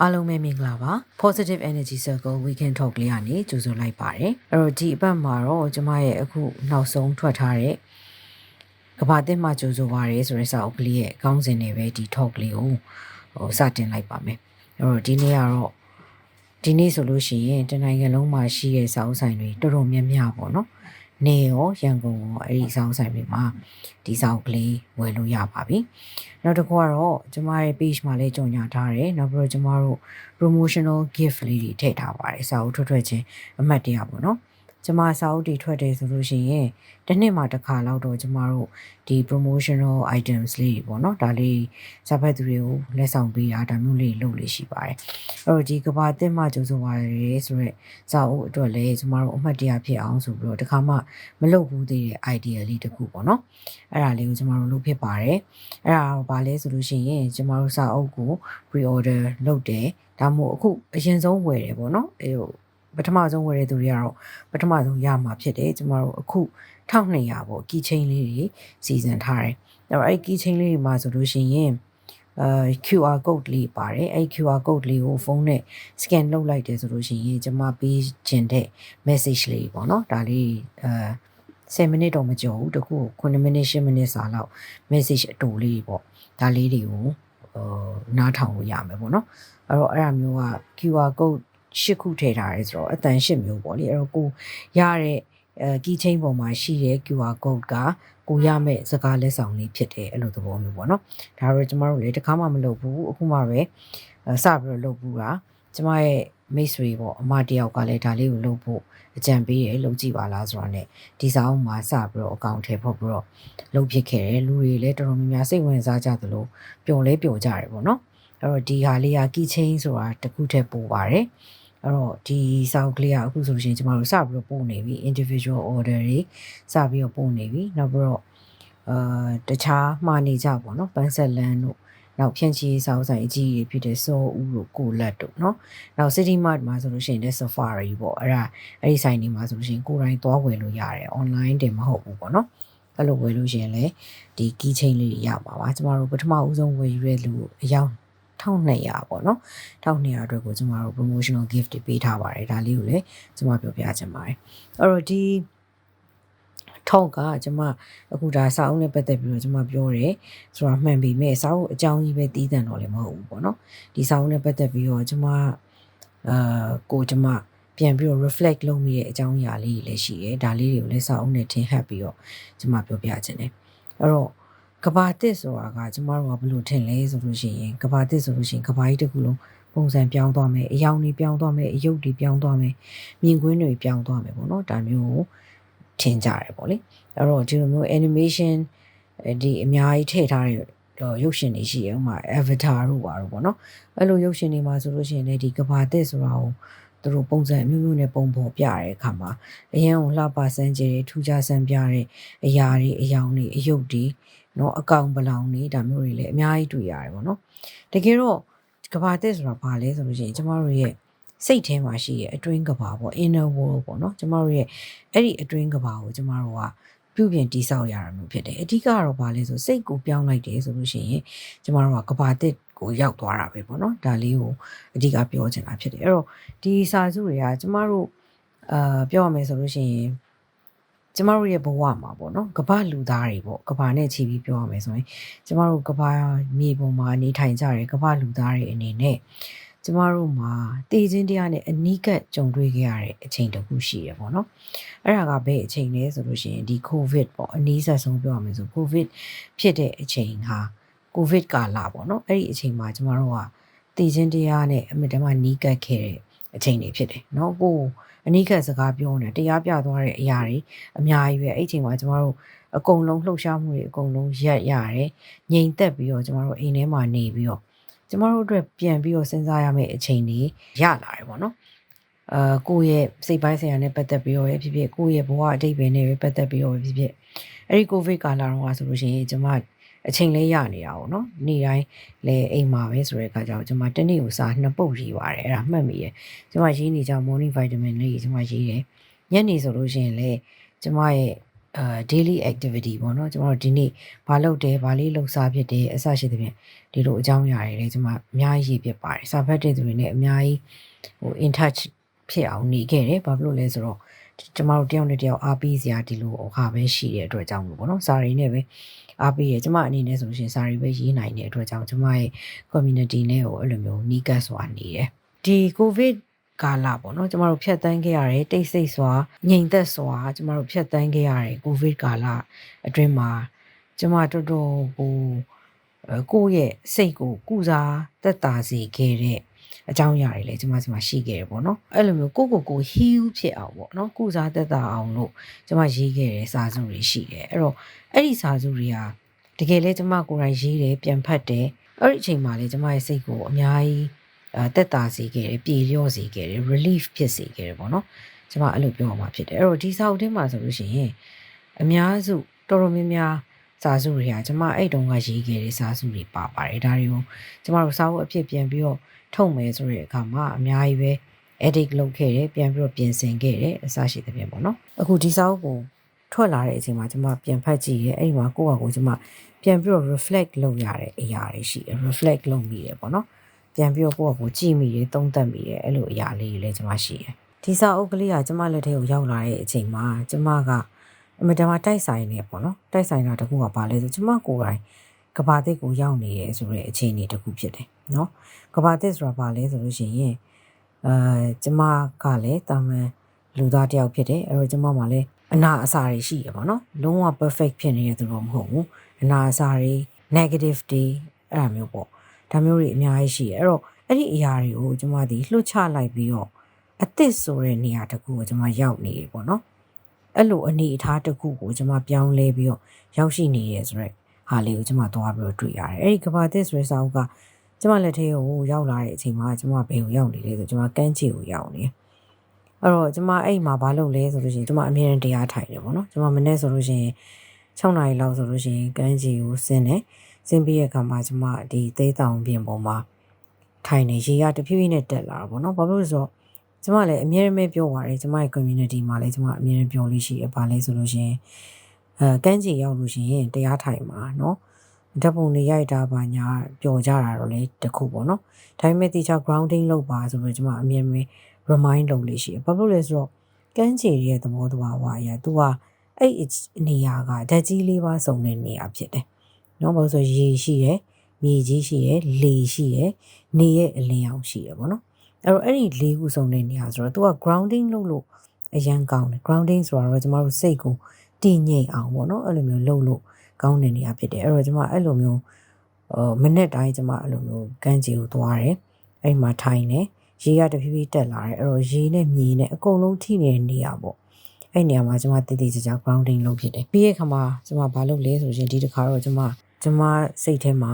အားလုံးပဲမင်္ဂလာပါ positive energy circle weekend talk လေးကနေကြိုဆိုလိုက်ပါတယ်အဲ့တော့ဒီအပတ်မှာတော့ကျမရဲ့အခုနောက်ဆုံးထွက်ထားတဲ့ကဘာတင်မှာကြိုဆိုပါရယ်ဆိုတဲ့စာအုပ်ကလေးရဲ့အကောင်းစဉ်တွေပဲဒီ talk လေးကိုဟိုစတင်လိုက်ပါမယ်အဲ့တော့ဒီနေ့ကတော့ဒီနေ့ဆိုလို့ရှိရင်တနိုင်ငံလုံးမှာရှိတဲ့စာအုပ်ဆိုင်တွေတော်တော်များများပေါ့နော် နေရောရန်ကုန်ရောအဲ့ဒီစာအုပ်ဆိုင်တွေမှာဒီစာအုပ်ကလေးဝယ်လို့ရပါပြီ။နောက်တစ်ခုကတော့ကျမရဲ့ page မှာလည်းကြော်ညာထားတယ်။နောက်ပြီးတော့ကျမတို့ promotional gift လေးတွေထည့်ထားပါတယ်။စာအုပ်ထွက်ထွက်ချင်းအမှတ်တရပေါ့နော်။ ကျမစာအုပ်တွေထွက်တယ်ဆိုလို့ရှိရင်တစ်နှစ်မှာတစ်ခါလောက်တော့ကျမတို့ဒီ promotional items လေးတွေပေါ့နော်ဒါလေးစာဖတ်သူတွေကိုလက်ဆောင်ပေးတာဒါမျိုးလေးလုပ်လို့ရှိပါတယ်အဲ့တော့ဒီကဘာတင်မှကြိုးစားပါရယ်ဆိုတော့စာအုပ်အတွက်လည်းကျမတို့အမှတ်တရဖြစ်အောင်ဆိုပြီးတော့တခါမှမလုပ်ဘူးသေးတဲ့ idea လေးတစ်ခုပေါ့နော်အဲ့ဒါလေးကိုကျမတို့လုပ်ဖြစ်ပါတယ်အဲ့ဒါဘာလဲဆိုလို့ရှိရင်ကျမတို့စာအုပ်ကို pre order လုပ်တယ်ဒါမှမဟုတ်အခုအရင်ဆုံးဝယ်တယ်ပေါ့နော်အဲဟို ပထမဆုံးဝယ်တဲ့သူတွေကတော့ပထမဆုံးရမှာဖြစ်တယ်ကျမတို့အခု1200ပေါ့ key chain လေးတွေစီစဉ်ထားတယ်အဲ့တော့အဲ့ key chain လေးတွေမှာဆိုလို့ရှိရင်အဲ QR code လေးပါတယ်အဲ့ QR code လေးကိုဖုန်းနဲ့ scan လုပ်လိုက်တယ်ဆိုလို့ရှိရင်ကျမပေးခြင်းတဲ့ message လေးပေါ့နော်ဒါလေးအဲ10မိနစ်တော့မကျော်ဘူးတခု9မိနစ်10မိနစ်စာလောက် message အတူလေးပေါ့ဒါလေးတွေကိုဟိုနားထောင်လို့ရမယ်ပေါ့နော်အဲ့တော့အဲ့ဒါမျိုးက QR code ရှစ်ခုထည့်ထားရဲဆိုတော့အတန်ရှစ်မျိုးပေါ့လေအဲ့တော့ကိုရတဲ့အဲ key chain ပေါ်မှာရှိတဲ့ QR code ကကိုရမဲ့စကားလက်ဆောင်လေးဖြစ်တယ်အဲ့လိုသဘောမျိုးပေါ့နော်ဒါတော့ကျမတို့လည်းတခါမှမလုပ်ဘူးအခုမှပဲစပြီးတော့လုပ်ဘူးတာကျမရဲ့မိတ်ဆွေပေါ့အမတယောက်ကလည်းဒါလေးကိုလုပ်ဖို့အကြံပေးတယ်လုပ်ကြည့်ပါလားဆိုတော့ ਨੇ ဒီစာအုပ်မှာစပြီးတော့အကောင့်ထဲပို့ပြီးတော့လုပ်ဖြစ်ခဲ့တယ်လူတွေလည်းတော်တော်များများစိတ်ဝင်စားကြသလိုပျော်လဲပျော်ကြတယ်ပေါ့နော်အဲ့တော့ဒီဟာလေးက key chain ဆိုတာတခုတည်းပို့ပါတယ် အဲ့တော့ဒီစာအုပ်ကလေးကအခုဆိုရှင်ကျမတို့စပြီးတော့ပို့နေပြီ individual order တွေစပြီးတော့ပို့နေပြီနောက်ပြီးတော့အာတခြားမှာနေကြပေါ့နော်ပန်းဆက်လန်းတို့နောက်ဖြန့်ချီစာအုပ်ဆိုင်အကြီးတွေဖြစ်တဲ့စောဦးတို့ကိုလက်တို့နော်နောက် city mart မှာဆိုလို့ရှိရင်လည်း safari ပေါ့အဲ့ဒါအဲ့ဒီဆိုင်တွေမှာဆိုလို့ရှိရင်ကိုယ်တိုင်သွားဝယ်လို့ရတယ် online တင်မဟုတ်ဘူးပေါ့နော်အဲ့လိုဝယ်လို့ရှိရင်လည်းဒီ key chain လေးတွေရပါပါကျမတို့ပထမဦးဆုံးဝယ်ယူတဲ့လူအယောက် 1200ပေါ့နော်1200အတွက်ကိုကျမတို့ promotional gift တွေပေးထားပါတယ်ဒါလေးကိုလည်းကျမပြောပြချင်ပါတယ်အဲ့တော့ဒီထောက်ကကျမအခုဒါစာအုပ်နဲ့ပတ်သက်ပြီးတော့ကျမပြောတယ်ဆိုတာမှန်ပေမဲ့စာအုပ်အကြောင်းကြီးပဲတီးတန်တော့လည်းမဟုတ်ဘူးပေါ့နော်ဒီစာအုပ်နဲ့ပတ်သက်ပြီးတော့ကျမအာကိုကျမပြန်ပြီးတော့ reflect လုပ်မိတဲ့အကြောင်းအရာလေးတွေလည်းရှိတယ်ဒါလေးတွေကိုလည်းစာအုပ်နဲ့ထင်ဟပ်ပြီးတော့ကျမပြောပြခြင်းတယ်အဲ့တော့ ကဘာတစ်ဆိုတာကကျမတို့ကဘယ်လိုထင်လဲဆိုလို့ရှိရင်ကဘာတစ်ဆိုလို့ရှိရင်ကဘာကြီးတစ်ခုလုံးပုံစံပြောင်းသွားမယ်အယောင်တွေပြောင်းသွားမယ်အယုတ်တွေပြောင်းသွားမယ်မြင်ကွင်းတွေပြောင်းသွားမယ်ပေါ့နော်ဒါမျိုးကိုထင်ကြတယ်ပေါ့လေအဲ့တော့ဒီလိုမျိုး animation ဒီအများကြီးထည့်ထားတဲ့တော့ရုပ်ရှင်တွေရှိရဥမာ avatar တို့ပါတော့ပေါ့နော်အဲ့လိုရုပ်ရှင်တွေမှာဆိုလို့ရှိရင်လည်းဒီကဘာတစ်ဆိုတာကို သူတို့ပုံစံအမျိုးမျိုးနဲ့ပုံပေါ်ပြတဲ့အခါမှာအရန်ကိုလှပစမ်းကြဲထူးခြားစမ်းပြတဲ့အရာတွေအယောင်တွေအယုတ်တွေနော်အကောင်ပလောင်တွေဒါမျိုးတွေလည်းအများကြီးတွေ့ရတယ်ပေါ့နော်တကယ်တော့ကဘာတက်ဆိုတာဘာလဲဆိုလို့ရှိရင်ကျမတို့ရဲ့စိတ်ထဲမှာရှိရဲ့အတွင်းကဘာပေါ့ inner world ပေါ့နော်ကျမတို့ရဲ့အဲ့ဒီအတွင်းကဘာကိုကျမတို့ကပြုပြင်တိဆောက်ရတာမျိုးဖြစ်တယ်အဓိကတော့ဘာလဲဆိုစိတ်ကိုပြောင်းလိုက်တယ်ဆိုလို့ရှိရင်ကျမတို့ကကဘာတက် ကိုရောက်သွားတာပဲပေါ့နော်ဒါလေးကိုအဓိကပြောချင်တာဖြစ်တယ်အဲ့တော့ဒီစာစုတွေကကျမတို့အာပြောရမယ်ဆိုလို့ရှိရင်ကျမတို့ရဲ့ဘဝမှာပေါ့နော်ကမ္ဘာလူသားတွေပေါ့ကမ္ဘာနဲ့ချီပြီးပြောရမယ်ဆိုရင်ကျမတို့ကမ္ဘာမြေပေါ်မှာနေထိုင်ကြတယ်ကမ္ဘာလူသားတွေအနေနဲ့ကျမတို့မှာတည်ခြင်းတရားနဲ့အနီးကပ်ကြုံတွေ့ခဲ့ရတဲ့အချိန်တခုရှိရပေါ့နော်အဲ့ဒါကဘယ်အချိန်လဲဆိုလို့ရှိရင်ဒီကိုဗစ်ပေါ့အနည်းဆက်ဆုံးပြောရမယ်ဆိုကိုဗစ်ဖြစ်တဲ့အချိန်ဟာ ကိုဗစ်ကာလပေါ့နော်အဲ့ဒီအချိန်မှာကျမတို့ကတည်ခြင်းတရားနဲ့အမြဲတမ်းနီးကပ်ခဲ့တဲ့အချိန်တွေဖြစ်တယ်နော်ကိုအနိကစကားပြောနေတရားပြသွားတဲ့အရာတွေအများကြီးပဲအဲ့အချိန်မှာကျမတို့အကုန်လုံးလှုပ်ရှားမှုတွေအကုန်လုံးရက်ရတယ်ငြိမ်သက်ပြီးတော့ကျမတို့အိမ်ထဲမှာနေပြီးတော့ကျမတို့အတွက်ပြန်ပြီးတော့စဉ်းစားရမယ့်အချိန်တွေရလာတယ်ပေါ့နော်အာကိုယ့်ရဲ့စိတ်ပိုင်းဆိုင်ရာနဲ့ပတ်သက်ပြီးတော့ပဲဖြစ်ဖြစ်ကိုယ့်ရဲ့ဘဝအတိတ်ပဲနဲ့ပဲပတ်သက်ပြီးတော့ပဲဖြစ်ဖြစ်အဲ့ဒီကိုဗစ်ကာလတော့ဆိုလို့ရှိရင်ကျမ အချိန်လေးရနေတာပေါ့နော်နေ့တိုင်းလဲအိမ်မှာပဲဆိုတဲ့အခါကျတော့ကျွန်မတနေ့ကိုစာနှစ်ပုတ်ရေးပါတယ်အဲ့ဒါမှတ်မိတယ်ကျွန်မရေးနေကြ morning vitamin လေးကျွန်မရေးတယ်ညနေဆိုလို့ရှိရင်လဲကျွန်မရဲ့အာ daily activity ပေါ့နော်ကျမတို့ဒီနေ့ဘာလုပ်တယ်ဘာလေးလှုပ်ရှားဖြစ်တယ်အစရှိသဖြင့်ဒီလိုအကြောင်းအရာတွေလည်းကျမအများကြီးရေးပြပါတယ်စာဖတ်တဲ့သူတွေနဲ့အများကြီးဟို in touch ဖြစ်အောင်နေခဲ့တယ်ဘာဖြစ်လို့လဲဆိုတော့ ကျမတို့တယောက်နဲ့တယောက်အားပေးစရာဒီလိုအခါပဲရှိတဲ့အတွက်ကြောင့်လို့ပေါ့နော်စာရီနဲ့ပဲအားပေးရကျမအနေနဲ့ဆိုလို့ရှိရင်စာရီပဲရေးနိုင်တဲ့အတွက်ကြောင့်ကျမရဲ့ community နဲ့ကိုအဲ့လိုမျိုးနီးကပ်စွာနေတယ်ဒီ covid ကာလပေါ့နော်ကျမတို့ဖြတ်တန်းခဲ့ရတယ်တိတ်ဆိတ်စွာငြိမ်သက်စွာကျမတို့ဖြတ်တန်းခဲ့ရတယ်ကိုဗစ်ကာလအတွင်းမှာကျမတော်တော်ကိုအဲကိုယ့်ရဲ့စိတ်ကိုကုစားသက်သာစေခဲ့တဲ့ အကြောင်းအရာတွေလည်းကျမကျမရှိခဲ့တယ်ပေါ့နော်အဲ့လိုမျိုးကိုယ့်ကိုယ်ကို heal ဖြစ်အောင်ပေါ့နော်ကုစားသက်သာအောင်လို့ကျမရေးခဲ့တဲ့စာစုတွေရှိတယ်အဲ့တော့အဲ့ဒီစာစုတွေကတကယ်လဲကျမကိုယ်တိုင်ရေးတယ်ပြန်ဖတ်တယ်အဲ့ဒီအချိန်မှာလေကျမရဲ့စိတ်ကိုအများကြီးအဲတက်တာစေခဲ့တယ်ပြေလျော့စေခဲ့တယ် relief ဖြစ်စေခဲ့တယ်ပေါ့နော်ကျွန်မအဲ့လိုပြောအောင်မှာဖြစ်တယ်အဲ့တော့ဒီစာအုပ်ထဲမှာဆိုလို့ရှိရင်အများစုတော်တော်များများစာစုတွေကကျွန်မအဲ့တုန်းကရေးခဲ့တဲ့စာစုတွေပါပါတယ်ဒါတွေကိုကျွန်မတို့စာအုပ်အဖြစ်ပြန်ပြီးတော့ ထုတ်မယ်ဆိုတဲ့အခါမှာအများကြီးပဲ edit လုပ်ခဲ့တယ်ပြန်ပြီးတော့ပြင်ဆင်ခဲ့တယ်အစရှိသဖြင့်ပေါ့နော်အခုဒီစာအုပ်ကိုထွက်လာတဲ့အချိန်မှာကျွန်မပြန်ဖတ်ကြည့်ရဲအဲ့ဒီမှာကိုယ့်ဟာကိုယ်ကျွန်မပြန်ပြီးတော့ reflect လုပ်ရတဲ့အရာတွေရှိတယ် reflect လုပ်မိတယ်ပေါ့နော်ပြန်ပြီးတော့ကိုယ့်အကိုကြည့်မိတယ်သုံးသပ်မိတယ်အဲ့လိုအရာလေးတွေလည်းကျွန်မရှိတယ်ဒီစာအုပ်ကလေးကကျွန်မလက်ထဲကိုရောက်လာတဲ့အချိန်မှာကျွန်မကအမတမတိုက်ဆိုင်နေပေါ့နော်တိုက်ဆိုင်တာတခုကဘာလဲဆိုကျွန်မကိုယ်တိုင် ကဘာတစ်ကိုရောက်နေရဲဆိုတဲ့အခြေအနေတခုဖြစ်တယ်နော်ကဘာတစ်ဆိုတာဘာလဲဆိုလို့ရှိရင်အဲကျွန်မကလည်းတာမန်လူသားတယောက်ဖြစ်တယ်အဲ့တော့ကျွန်မမှလည်းအနာအစာတွေရှိရပါတော့လုံးဝ perfect ဖြစ်နေတဲ့သူတော့မဟုတ်ဘူးအနာအစာတွေ negative တွေအဲ့လိုမျိုးပေါ့ဒါမျိုးတွေအများကြီးရှိတယ်အဲ့တော့အဲ့ဒီအရာတွေကိုကျွန်မဒီလှုပ်ချလိုက်ပြီးတော့အစ်စ်ဆိုတဲ့နေရာတစ်ခုကိုကျွန်မရောက်နေပြီပေါ့နော်အဲ့လိုအနေအထားတစ်ခုကိုကျွန်မပြောင်းလဲပြီးတော့ရောက်ရှိနေရဲဆိုရက် ဟာလေးကိုကျွန်မသွားပြီးတော့တွေ့ရတယ်အဲ့ဒီကဘာသစ်ဆိုတဲ့စာအုပ်ကကျွန်မလက်ထဲကိုရောက်လာတဲ့အချိန်မှာကျွန်မဘယ်ကိုရောက်နေလဲဆိုကျွန်မကန်းချီကိုရောက်နေအဲ့တော့ကျွန်မအဲ့မှာဘာလုပ်လဲဆိုလို့ရှိရင်ကျွန်မအမြဲတမ်းတရားထိုင်တယ်ပေါ့နော်ကျွန်မမနေ့ဆိုလို့ရှိရင်6နာရီလောက်ဆိုလို့ရှိရင်ကန်းချီကိုဆင်းတယ်ဆင်းပြီးရဲ့အခါမှာကျွန်မဒီသေးတောင်ပြင်ပေါ်မှာထိုင်နေရေရတဖြည်းဖြည်းနဲ့တက်လာတာပေါ့နော်ဘာလို့လဲဆိုတော့ကျွန်မလည်းအမြဲတမ်းပြောပါတယ်ကျွန်မရဲ့ community မှာလည်းကျွန်မအမြဲတမ်းပြောလို့ရှိရပါလဲဆိုလို့ရှိရင် အဲကန်းချီရောက်လို့ရှိရင်တရားထိုင်မှာเนาะဓာတ်ပုံတွေရိုက်တာပါညာပျော်ကြတာတော့လေတခုပေါ့နော်ဒါပေမဲ့တေချာ grounding လုပ်ပါဆိုပြီးကျွန်မအမြဲတမ်း remind လုပ်လို့ရှိရဘာလို့လဲဆိုတော့ကန်းချီရဲ့သဘောတရားဝါရ तू ကအဲ့နေရာကဓာတ်ကြီးလေးပါစုံတဲ့နေရာဖြစ်တယ်နော်ဘာလို့ဆိုရေရှိရယ်မြေကြီးရှိရယ်လေရှိရယ်နေရဲ့အလင်းရောင်ရှိရယ်ပေါ့နော်အဲ့တော့အဲ့ဒီလေးခုစုံတဲ့နေရာဆိုတော့သူက grounding လုပ်လို့အရန်ကောင်းတယ် grounding ဆိုတာတော့ကျမတို့စိတ်ကို တည်ငြိမ်အောင်ပေါ့နော်အဲ့လိုမျိုးလုပ်လို့ကောင်းတဲ့နေရာဖြစ်တယ်အဲ့တော့ကျမအဲ့လိုမျိုးဟိုမိနစ်တိုင်းကျမအဲ့လိုမျိုးကန်းကြီးကိုသွားတယ်အဲ့မှာထိုင်နေရေကတဖြည်းဖြည်းတက်လာတယ်အဲ့တော့ရေနဲ့မြေနဲ့အကုန်လုံးထိနေတဲ့နေရာပေါ့အဲ့နေရာမှာကျမတည်တည်ကြကြ grounding လုပ်ဖြစ်တယ်ပြီးရဲ့ခါမှာကျမဘာလုပ်လဲဆိုရင်ဒီတစ်ခါတော့ကျမကျမစိတ်ထဲမှာ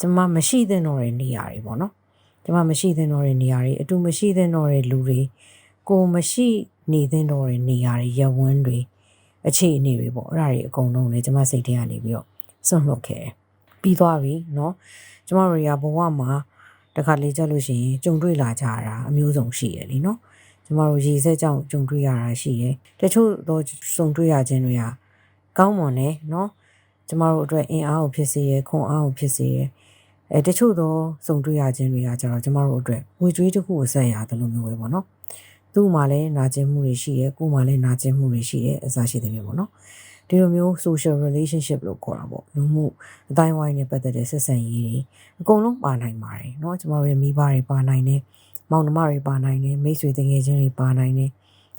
ကျမမရှိသင့်တော့တဲ့နေရာတွေပေါ့နော်ကျမမရှိသင့်တော့တဲ့နေရာတွေအတူမရှိသင့်တော့တဲ့လူတွေကိုမရှိနေသင့်တော့တဲ့နေရာတွေရဝန်းတွေ အခြေအနေတွေပေါ့အဲ့ဒါတွေအကုန်လုံးလည်းကျမစိတ်ထဲကနေပြီးတော့စွန့်လွတ်ခဲ့တယ်ပြီးသွားပြီเนาะကျမတို့ရဘဝမှာတခါလေကြလို့ရှိရင်ကြုံတွေ့လာကြတာအမျိုးစုံရှိရလीเนาะကျမတို့ရည်စက်ကြောင့်ကြုံတွေ့ရတာရှိရတချို့တော့စုံတွေ့ရခြင်းတွေကကောင်းမွန်တယ်เนาะကျမတို့အတွက်အင်အားကိုဖြစ်စေရခွန်အားကိုဖြစ်စေရအဲတချို့သောစုံတွေ့ရခြင်းတွေကကြတော့ကျမတို့အတွက်ဝေကျွေးတစ်ခုကိုဆက်ရတယ်လို့မျိုးပဲပေါ့နော် သူ့မှာလည်းနာကျင်မှုတွေရှိရဲကိုယ်မှာလည်းနာကျင်မှုတွေရှိရဲအစားရှိတဲ့မျိုးပေါ့နော်ဒီလိုမျိုး social relationship လို့ခေါ်တာပေါ့လူမှုအတိုင်းဝိုင်းနဲ့ပတ်သက်တဲ့ဆက်ဆံရေးတွေအကုန်လုံးပါနိုင်ပါတယ်เนาะကျမတို့ရဲ့မိဘတွေပါနိုင်တယ်မောင်နှမတွေပါနိုင်တယ်မိတ်ဆွေတငယ်ချင်းတွေပါနိုင်တယ်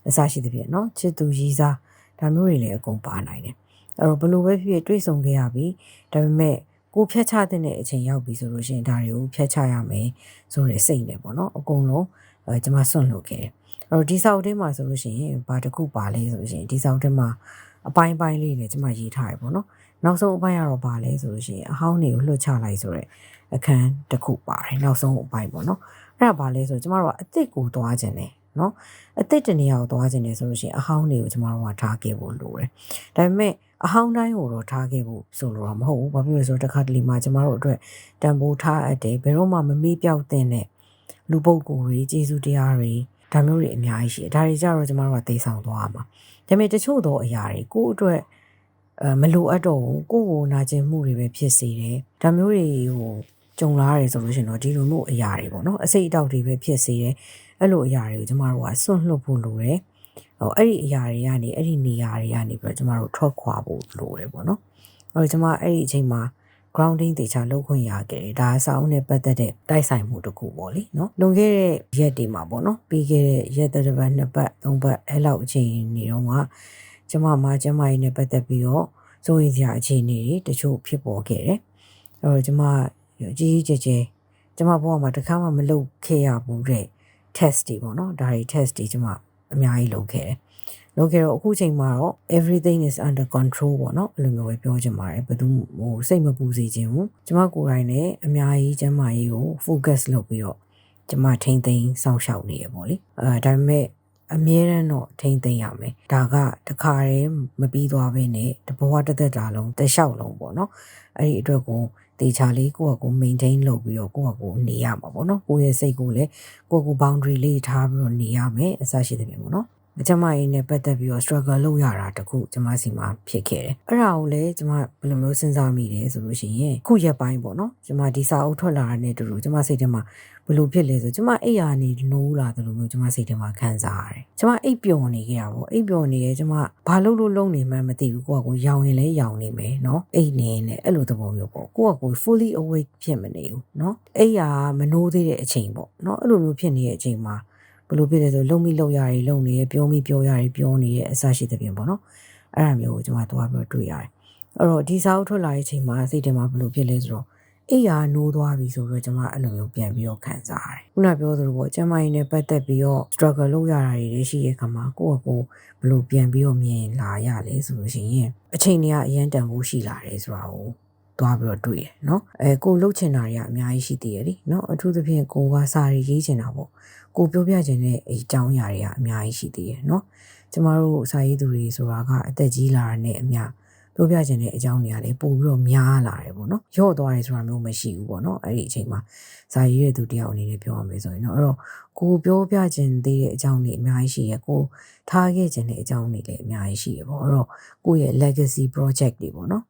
အစားရှိတဲ့ဖြစ်เนาะချစ်သူရည်စားဒါမျိုးတွေလည်းအကုန်ပါနိုင်တယ်အဲ့တော့ဘလို့ပဲဖြစ်ဖြစ်တွေးဆုံခဲ့ရပြီဒါပေမဲ့ကိုဖြတ်ချတဲ့အချိန်ရောက်ပြီဆိုလို့ရှိရင်ဒါတွေကိုဖြတ်ချရမယ်ဆိုတဲ့စိတ်နဲ့ပေါ့နော်အကုန်လုံးအဲကျွန်မစွန့်လွတ်ခဲ့တယ်အဲ့ တော့ဒီဆောက်ထဲမှာဆိုလို့ရှိရင်ဘာတစ်ခုပါလဲဆိုလို့ရှိရင်ဒီဆောက်ထဲမှာအပိုင်းပိုင်းလေးနဲ့ကျွန်မရေးထားရပေါ့နော်နောက်ဆုံးအပိုင်းကတော့ပါလဲဆိုလို့ရှိရင်အဟောင်းတွေကိုလွှတ်ချလိုက်ဆိုတဲ့အခန်းတစ်ခုပါတယ်နောက်ဆုံးအပိုင်းပေါ့နော်အဲ့ဒါပါလဲဆိုတော့ကျမတို့ကအစ်စ်ကိုသွားခြင်းတယ်နော်အစ်စ်တနေရာကိုသွားခြင်းတယ်ဆိုလို့ရှိရင်အဟောင်းတွေကိုကျမတို့ကထားခဲ့ဖို့လိုတယ်ဒါပေမဲ့အဟောင်းတိုင်းကိုတော့ထားခဲ့ဖို့ဆိုလိုတာမဟုတ်ဘူးဘာဖြစ်လို့လဲဆိုတော့တစ်ခါတလေမှကျမတို့အတွက်တန်ဖိုးထားအပ်တယ်ဘယ်တော့မှမမေ့ပြောက်တဲ့လူပုဂ္ဂိုလ်တွေကျေးဇူးတရားတွေ ဒါမျိုးတွေအများကြီးရှိတယ်ဒါတွေကြတော့ကျမတို့ကသိဆောင်သွားရမှာဒါပေမဲ့တချို့သောအရာတွေကိုယ့်အတွက်အဲမလိုအပ်တော့ဘူးကိုယ့်ကိုနာကျင်မှုတွေပဲဖြစ်စေတယ်ဒါမျိုးတွေဟိုကြုံလာရတယ်ဆိုလို့ရှိရင်တော့ဒီလိုမျိုးအရာတွေပေါ့နော်အစိတ်အတောက်တွေပဲဖြစ်စေတယ်အဲ့လိုအရာတွေကိုကျမတို့ကစွန့်လွတ်ဖို့လိုတယ်ဟိုအဲ့ဒီအရာတွေကနေအဲ့ဒီနေရာတွေကနေပြီးတော့ကျမတို့ထွက်ခွာဖို့လိုတယ်ပေါ့နော်အဲ့တော့ကျမအဲ့ဒီအချိန်မှာ grounding တေချာလုပ်ခွင့်ရခဲ့တယ်ဒါအစာအုပ်နဲ့ပတ်သက်တဲ့တိုက်ဆိုင်မှုတစ်ခုပေါ့လေနော်လွန်ခဲ့တဲ့ရက်တွေမှာပေါ့နော်ပြီးခဲ့တဲ့ရက်တစ်ပတ်နှစ်ပတ်သုံးပတ်အဲ့လောက်အချိန်နေတော့ကကျမမှာကျမရေးနဲ့ပတ်သက်ပြီးတော့စိုးရင်စရာအခြေအနေတွေတချို့ဖြစ်ပေါ်ခဲ့တယ်အဲ့တော့ကျမကြီးကြီးကျယ်ကျယ်ကျမဘဝမှာတစ်ခါမှမလုပ်ခဲ့ရဘူးတဲ့ test တွေပေါ့နော်ဒါတွေ test တွေကျမအများကြီးလုပ်ခဲ့တယ် လုပ်ခဲ့တော့အခုချိန်မှာတော့ everything is under control ပေါ့နော်အဲ့လိုမျိုးပဲပြောချင်ပါတယ်ဘယ်သူဟိုစိတ်မပူစေခြင်းဘူးကျမကိုယ်တိုင်လည်းအများကြီးကျမကြီးကို focus လုပ်ပြီးတော့ကျမထိမ့်သိမ်းစောင့်ရှောက်နေရပေါ့လေအဲဒါပေမဲ့အမြဲတမ်းတော့ထိမ့်သိမ်းရမယ်ဒါကတခါတည်းမပြီးသွားဘဲနဲ့တဘဝတစ်သက်တာလုံးတစ်လျှောက်လုံးပေါ့နော်အဲ့ဒီအတွက်ကိုတေချာလေးကိုယ့်အကူ maintain လုပ်ပြီးတော့ကိုယ့်အကူနေရမှာပေါ့နော်ကိုယ့်ရဲ့စိတ်ကိုလည်းကိုယ့်အကူ boundary လေးထားပြီးတော့နေရမယ်အစရှိတဲ့ပြင်ပေါ့နော်အ ကျမရေးနဲ့ပတ်သက်ပြီးတော့ struggle လုပ်ရတာတခုကျမစီမှာဖြစ်ခဲ့တယ်အဲ့ဒါကိုလည်းကျမဘယ်လိုမျိုးစဉ်းစားမိတယ်ဆိုလို့ရှိရင်ခုရက်ပိုင်းပေါ့နော်ကျမဒီစာအုပ်ထွက်လာတဲ့နဲ့တူတူကျမစိတ်ထဲမှာဘယ်လိုဖြစ်လဲဆိုကျမအိပ်ယာနေနိုးလာတယ်လို့မျိုးကျမစိတ်ထဲမှာခံစားရတယ်ကျမအိပ်ပျော်နေခဲ့တာပေါ့အိပ်ပျော်နေရဲကျမဘာလို့လို့လုံးနေမှန်းမသိဘူးကိုကကိုရောင်ရင်လဲရောင်နေမယ်နော်အိပ်နေနဲ့အဲ့လိုသဘောမျိုးပေါ့ကိုကကို fully awake ဖြစ်မနေဘူးနော်အိပ်ယာမနိုးသေးတဲ့အချိန်ပေါ့နော်အဲ့လိုမျိုးဖြစ်နေတဲ့အချိန်မှာ ဘလို့ဖြစ်လဲဆိုလုံမိလုံရတွေလုံနေရပြောမိပြောရတွေပြောနေရအစရှိတဲ့ပြင်ပေါ့နော်အဲ့ဒါမျိုးကိုကျွန်မသွားပြီးတော့တွေ့ရတယ်အဲ့တော့ဒီစာအုပ်ထွက်လာတဲ့အချိန်မှာစိတ်ထဲမှာဘလို့ဖြစ်လဲဆိုတော့အိယာနိုးသွားပြီဆိုတော့ကျွန်မအဲ့လိုမျိုးပြန်ပြီးတော့ခံစားရတယ်ခုနပြောသလိုပေါ့ကျမကြီးနဲ့ပတ်သက်ပြီးတော့ struggle လုပ်ရတာတွေရှိရဲ့ခါမှာကိုယ့်အကိုဘလို့ပြန်ပြီးတော့မြင်လာရလဲဆိုလို့ရှိရင်အချိန်တွေကအရန်တန်ဖို့ရှိလာတယ်ဆိုတာကို သွားပြီးတော့တွေ့ရနော်အဲကိုလှုပ်ချင်တာတွေကအများကြီးရှိသေးရည်နော်အထူးသဖြင့်ကိုကစာရီရေးချင်တာပေါ့ကိုပြောပြချင်တဲ့အကြောင်းအရာတွေကအများကြီးရှိသေးရည်နော်ကျမတို့စာရေးသူတွေဆိုတာကအသက်ကြီးလာတာနဲ့အများပြောပြချင်တဲ့အကြောင်းတွေကလည်းပို့ပြီးတော့များလာတယ်ပေါ့နော်ရော့သွားတယ်ဆိုတာမျိုးမရှိဘူးပေါ့နော်အဲ့ဒီအချိန်မှာဇာရေးတဲ့သူတယောက်အနေနဲ့ပြောရမယ်ဆိုရင်တော့အဲ့တော့ကိုပြောပြချင်သေးတဲ့အကြောင်းတွေအများကြီးရှိရကိုထားခဲ့ချင်တဲ့အကြောင်းတွေလည်းအများကြီးရှိရပေါ့အဲ့တော့ကိုယ့်ရဲ့ legacy project တွေပေါ့နော်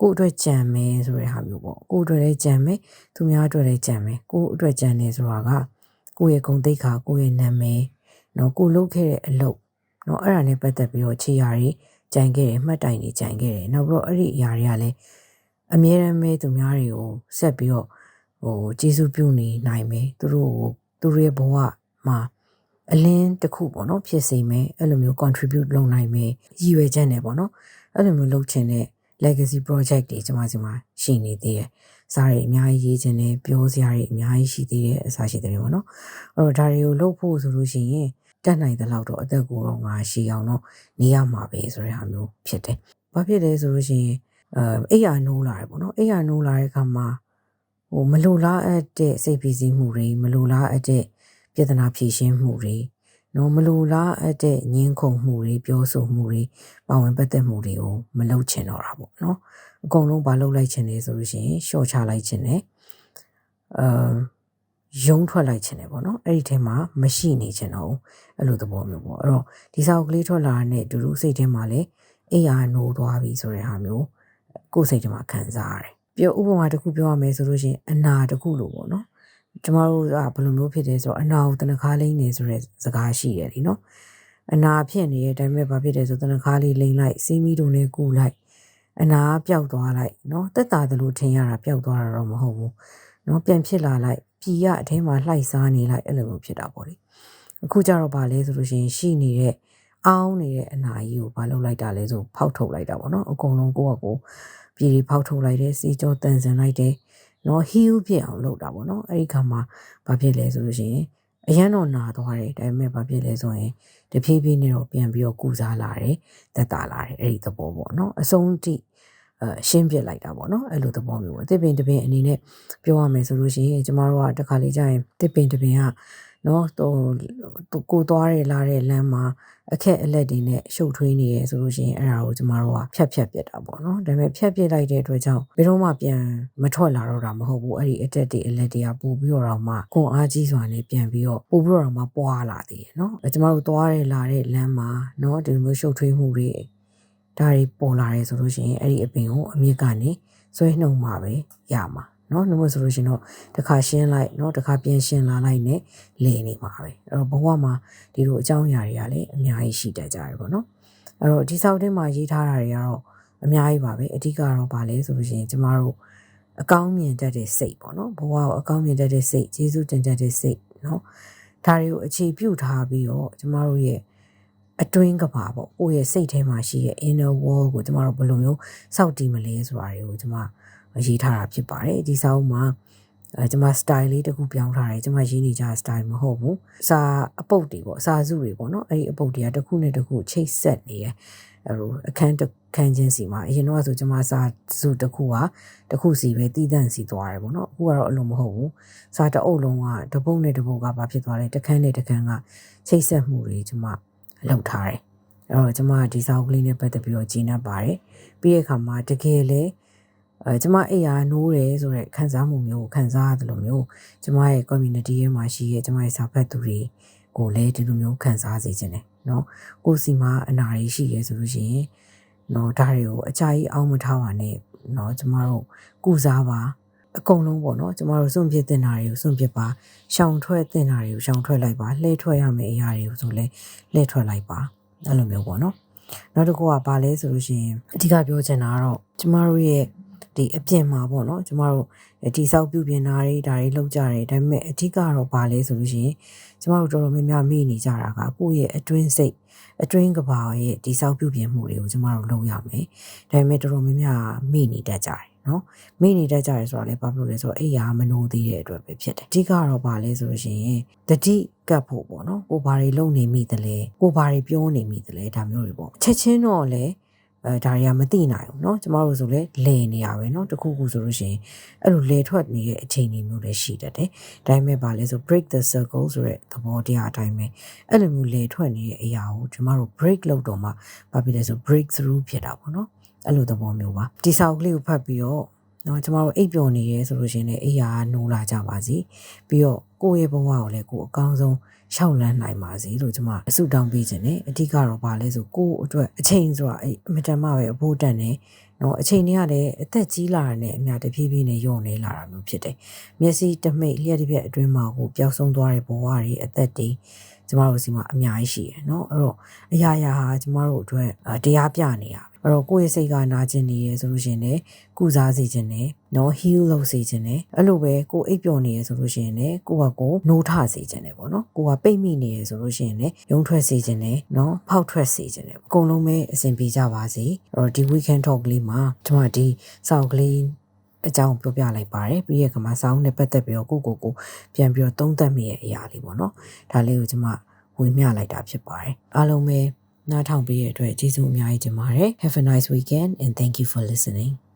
ကိုအတွက်ကြံမယ်ဆိုတဲ့ဟာမျိုးပေါ့ကိုအတွက်လည်းကြံမယ်သူများအတွက်လည်းကြံမယ်ကိုအတွက်ကြံနေဆိုတာကကိုရဲ့ဂုဏ်သိက္ခာကိုရဲ့နာမည်နော်ကိုလုပ်ခဲ့တဲ့အလုပ်နော်အဲ့ဒါနဲ့ပတ်သက်ပြီးတော့ခြေရာတွေကြံခဲ့တယ်မှတ်တိုင်တွေကြံခဲ့တယ်နောက်ပြီးတော့အဲ့ဒီအရာတွေကလည်းအမြဲတမ်းပဲသူများတွေကိုဆက်ပြီးတော့ဟိုကျေးဇူးပြုနေနိုင်မယ်သူတို့ကိုသူတို့ရဲ့ဘဝမှာအလင်းတစ်ခုပေါ့နော်ဖြစ်စေမယ်အဲ့လိုမျိုး contribute လုပ်နိုင်မယ်ရည်ရွယ်ချက်နဲ့ပေါ့နော်အဲ့လိုမျိုးလုပ်ချင်တဲ့ legacy project တွေကျွန်မစီမှာရှိနေသေးတယ်စားတွေအများကြီးရေးချင်တယ်ပြောစရာတွေအများကြီးရှိသေးတယ်အစားရှိတယ်ပေါ့နော်အဲ့တော့ဒါတွေကိုလုပ်ဖို့ဆိုလို့ရှိရင်တက်နိုင်တဲ့လောက်တော့အသက်ကိုတော့ငါရှည်အောင်တော့နေရမှာပဲဆိုတဲ့ဟာမျိုးဖြစ်တယ်။ဘာဖြစ်လဲဆိုလို့ရှိရင်အဲအိယာနိုးလာတယ်ပေါ့နော်။အိယာနိုးလာတဲ့အခါမှာဟိုမလိုလားအပ်တဲ့စိတ်ဖိစီးမှုတွေမလိုလားအပ်တဲ့ပြဿနာဖြေရှင်းမှုတွေ နော်မလိုလားအပ်တဲ့ညှင်းခုန်မှုတွေပြောဆိုမှုတွေပါဝင်ပတ်သက်မှုတွေကိုမလုပ်ချင်တော့တာပေါ့နော်။အကုန်လုံးမလုပ်လိုက်ချင်တယ်ဆိုလို့ရှိရင်ရှော့ချလိုက်ချင်တယ်။အာယုံထွက်လိုက်ခြင်းတယ်ပေါ့နော်အဲ့ဒီထဲမှာမရှိနေခြင်းတော့အဲ့လိုသဘောမျိုးပေါ့အဲ့တော့ဒီစာအုပ်ကလေးထွက်လာတဲ့တူတူစိတ်ထဲမှာလည်းအိယာနိုးသွားပြီဆိုတဲ့ဟာမျိုးကိုယ်စိတ်ထဲမှာခံစားရတယ်ပြောဥပမာတစ်ခုပြောရမယ်ဆိုလို့ရှိရင်အနာတစ်ခုလို့ပေါ့နော် ကျမတို့ကဘယ်လိုမျိုးဖြစ်တယ်ဆိုတော့အနာကိုတနခါလိမ့်နေဆိုတဲ့စကားရှိတယ်လीနော်အနာဖြစ်နေတဲ့အတိုင်းပဲဘာဖြစ်တယ်ဆိုတနခါလေးလိမ့်လိုက်စီးမီတို့နဲ့ကူလိုက်အနာပျောက်သွားလိုက်နော်တက်တာတယ်လို့ထင်ရတာပျောက်သွားတာတော့မဟုတ်ဘူးနော်ပြန်ဖြစ်လာလိုက်ပြည်ရအထဲမှာလှိုက်စားနေလိုက်အဲ့လိုမျိုးဖြစ်တာပေါ့လေအခုကျတော့ဗာလဲဆိုလို့ရှိရင်ရှိနေတဲ့အောင်းနေတဲ့အနာကြီးကိုဘာလုပ်လိုက်တာလဲဆိုဖောက်ထုတ်လိုက်တာပေါ့နော်အကုန်လုံးကိုယ့်အကိုပြည်ဖောက်ထုတ်လိုက်တယ်စီကြောတန်ဆန်လိုက်တယ် နော်ဟီးဖြစ်အောင်လုပ်တာပေါ့နော်အဲ့ဒီခါမှာဘာဖြစ်လဲဆိုလို့ရှိရင်အရန်တော့နာသွားတယ်ဒါပေမဲ့ဘာဖြစ်လဲဆိုရင်တဖြည်းဖြည်းနဲ့တော့ပြန်ပြီးတော့ကုစားလာတယ်တက်တာလာတယ်အဲ့ဒီသဘောပေါ့နော်အဆုံးထိအရှင်းပြလိုက်တာပေါ့နော်အဲ့လိုသဘောမျိုးပေါ့တစ်ပင်တစ်ပင်အနေနဲ့ပြောရမယ်ဆိုလို့ရှိရင်ကျမတို့ကတစ်ခါလေကြာရင်တစ်ပင်တစ်ပင်က နော်ဟိုသူကိုသွားရလာတဲ့လမ်းမှာအခက်အလက်တွေနဲ့ရှုပ်ထွေးနေရဆိုလို့ရှိရင်အဲ့ဒါကိုကျမတို့ကဖြတ်ဖြတ်ပြစ်တာပေါ့နော်ဒါပေမဲ့ဖြတ်ပြစ်လိုက်တဲ့အတွက်ကြောင့်ဘယ်တော့မှပြန်မထွက်လာတော့တာမဟုတ်ဘူးအဲ့ဒီအတက်တွေအလက်တွေကပို့ပြီးတော့မှကွန်အားကြီးစွာနဲ့ပြန်ပြီးတော့ပို့ပြီးတော့မှပွားလာသေးတယ်နော်ကျမတို့သွားရလာတဲ့လမ်းမှာနော်ဒီလိုမျိုးရှုပ်ထွေးမှုတွေဒါတွေပေါ်လာတယ်ဆိုလို့ရှိရင်အဲ့ဒီအပင်ကိုအမြင့်ကနေဆွဲနှုံမှာပဲရမှာ နော်နှုတ်ဆိုလို့ရှိရင်တော့တစ်ခါရှင်းလိုက်နော်တစ်ခါပြန်ရှင်းလာလိုက်နဲ့လေနေမှာပဲအဲ့တော့ဘဝမှာဒီလိုအကြောင်းအရာတွေကလည်းအများကြီးရှိတတ်ကြတယ်ပေါ့နော်အဲ့တော့ဒီစောက်တင်းမှာရေးထားတာတွေကတော့အများကြီးပါပဲအဓိကတော့ဗာလဲဆိုလို့ရှိရင်ကျမတို့အကောင်းမြင်တတ်တဲ့စိတ်ပေါ့နော်ဘဝကိုအကောင်းမြင်တတ်တဲ့စိတ်ကျေးဇူးတင်တတ်တဲ့စိတ်နော်ဒါတွေကိုအခြေပြုထားပြီးတော့ကျမတို့ရဲ့အတွင်းကဘာပေါ့ကိုယ့်ရဲ့စိတ်ထဲမှာရှိရဲ့ inner wall ကိုကျမတို့ဘယ်လိုမျိုးစောင့်တည်မလဲဆိုတာတွေကိုကျမ ရေးထားတာဖြစ်ပါတယ်ဒီစာအုပ်မှာအဲကျွန်မ style လေးတစ်ခုပြောင်းထားတယ်ကျွန်မရင်းနေကြ style မဟုတ်ဘူးစာအပုတ်တွေပေါ့စာစုတွေပေါ့နော်အဲ့ဒီအပုတ်တွေကတစ်ခုနဲ့တစ်ခုချိတ်ဆက်နေတယ်အဲ့လိုအခန်းတစ်ခန်းချင်းစီမှာအရင်တော့ဆိုကျွန်မစာစုတစ်ခုဟာတစ်ခုစီပဲတည်တံ့စီသွားတယ်ပေါ့နော်အခုကတော့အလိုမဟုတ်ဘူးစာတအုပ်လုံးကတပုတ်နဲ့တပုတ်ကဘာဖြစ်သွားလဲတစ်ခန်းနဲ့တစ်ခန်းကချိတ်ဆက်မှုတွေကျွန်မလုပ်ထားတယ်အဲ့တော့ကျွန်မဒီစာအုပ်ကလေးနဲ့ပတ်သက်ပြီးတော့ဂျင်းနေပါတယ်ပြီးတဲ့အခါမှာတကယ်လေ အဲကျမအိယာနိုးတယ်ဆိုတဲ့ခံစားမှုမျိုးကိုခံစားရတယ်လို့မျိုးကျမရဲ့ community ရဲ့မှာရှိရဲ့ကျမရဲ့စာဖတ်သူတွေကိုလည်းဒီလိုမျိုးခံစားစေခြင်းတယ်နော်ကိုစီမှာအနာတွေရှိရဲဆိုလို့ရှိရင်နော်ဒါတွေကိုအချာကြီးအောင်မထားပါနဲ့နော်ကျမတို့ကုစားပါအကုန်လုံးပေါ့နော်ကျမတို့စွန့်ပစ်တင်တာတွေကိုစွန့်ပစ်ပါရှောင်ထွက်တင်တာတွေကိုရှောင်ထွက်လိုက်ပါလှည့်ထွက်ရမယ့်အရာတွေကိုဆိုလဲလှည့်ထွက်လိုက်ပါအဲ့လိုမျိုးပေါ့နော်နောက်တစ်ခုကဘာလဲဆိုလို့ရှိရင်အဓိကပြောချင်တာကတော့ကျမတို့ရဲ့ ဒီအပြင်မှာပေါ့နော်ကျမတို့ဒီဆောက်ပြုပြင်တာတွေဒါတွေလောက်ကြတယ်ဒါပေမဲ့အဓိကတော့ဘာလဲဆိုလို့ရှိရင်ကျမတို့တော်တော်များများမိနေကြတာကကိုယ့်ရဲ့အတွင်းစိတ်အတွင်းကဘာရဲ့ဒီဆောက်ပြုပြင်မှုတွေကိုကျမတို့လုပ်ရမယ်ဒါပေမဲ့တော်တော်များများမိနေတတ်ကြတယ်နော်မိနေတတ်ကြတယ်ဆိုတော့လည်းဘာဖြစ်လို့လဲဆိုတော့အိယာမနိုးသေးတဲ့အတွက်ပဲဖြစ်တယ်အဓိကတော့ဘာလဲဆိုလို့ရှိရင်တတိကပ်ဖို့ပေါ့နော်ကိုဘာတွေလုပ်နေမိသလဲကိုဘာတွေပြောနေမိသလဲဒါမျိုးတွေပေါ့ချက်ချင်းတော့လည်း အဲဒါတွေကမသိနိုင်ဘူးเนาะကျမတို့ဆိုလဲလဲနေရပဲเนาะတခုခုဆိုလို့ရှိရင်အဲ့လိုလဲထွက်နေတဲ့အချိန်တွေမျိုးလည်းရှိတတ်တယ်ဒါပေမဲ့ဗာလဲဆို break the circle ဆိုတဲ့သဘောတရားအတိုင်းပဲအဲ့လိုမျိုးလဲထွက်နေတဲ့အရာကိုကျမတို့ break လုပ်တော့မှဘာဖြစ်လဲဆို break through ဖြစ်တာပေါ့เนาะအဲ့လိုသဘောမျိုးပါဒီစာအုပ်ကလေးကိုဖတ်ပြီးတော့နော်ကျမတို့အိပ်ပျော်နေရဲဆိုလို့ရှိရင်လည်းအိယာနိုးလာကြပါစီပြီးတော့ကိုယ့်ရဲ့ဘဝကိုလည်းကိုယ်အကောင်းဆုံး ရှောက်လန်းနိုင်ပါစေလို့ကျမအဆုတောင်းပေးခြင်းနဲ့အဓိကတော့ဗာလဲဆိုကိုယ့်အတွက်အချိန်ဆိုတာအဲ့အမတန်မှပဲအဖို့တန်နေနော်အချိန်တွေကလည်းအသက်ကြီးလာတာနဲ့အများတဖြည်းဖြည်းနဲ့ယုံနေလာတာမျိုးဖြစ်တယ်မျက်စိတမိတ်လျှက်တစ်ပြက်အတွင်းမှာကိုပျောက်ဆုံးသွားတဲ့ဘဝတွေအသက်တွေ ကျမတို့စီမှာအများကြီးရှိရယ်เนาะအဲ့တော့အရာရာဟာကျမတို့အတွက်တရားပြနေတာအဲ့တော့ကိုယ့်ရဲ့စိတ်ကနာကျင်နေရဆိုလို့ရှိရင်လည်းကုစားစေခြင်းနဲ့နော် heal လုပ်စေခြင်းနဲ့အဲ့လိုပဲကိုယ်အိပ်ပျော်နေရဆိုလို့ရှိရင်လည်းကိုယ့်ဟာကိုယ်နိုးထစေခြင်းနဲ့ပေါ့နော်ကိုယ်ကပိတ်မိနေရဆိုလို့ရှိရင်လည်းရုံထွက်စေခြင်းနဲ့နော်ဖောက်ထွက်စေခြင်းနဲ့အကုန်လုံးပဲအဆင်ပြေကြပါစေအဲ့တော့ဒီ weekend talk လေးမှာကျွန်မဒီစောက်ကလေး အကြောင်းပြောပြလိုက်ပါတယ်ပြီးရဲ့ကမှစောင်းနဲ့ပတ်သက်ပြီးတော့ကိုကိုကိုပြန်ပြီးတော့သုံးသပ်မိရဲ့အရာလေးပေါ့နော်ဒါလေးကိုကျွန်မဝေမျှလိုက်တာဖြစ်ပါတယ်အားလုံးပဲနားထောင်ပေးတဲ့အတွက်ကျေးဇူးအများကြီးတင်ပါတယ် Have a nice weekend and thank you for listening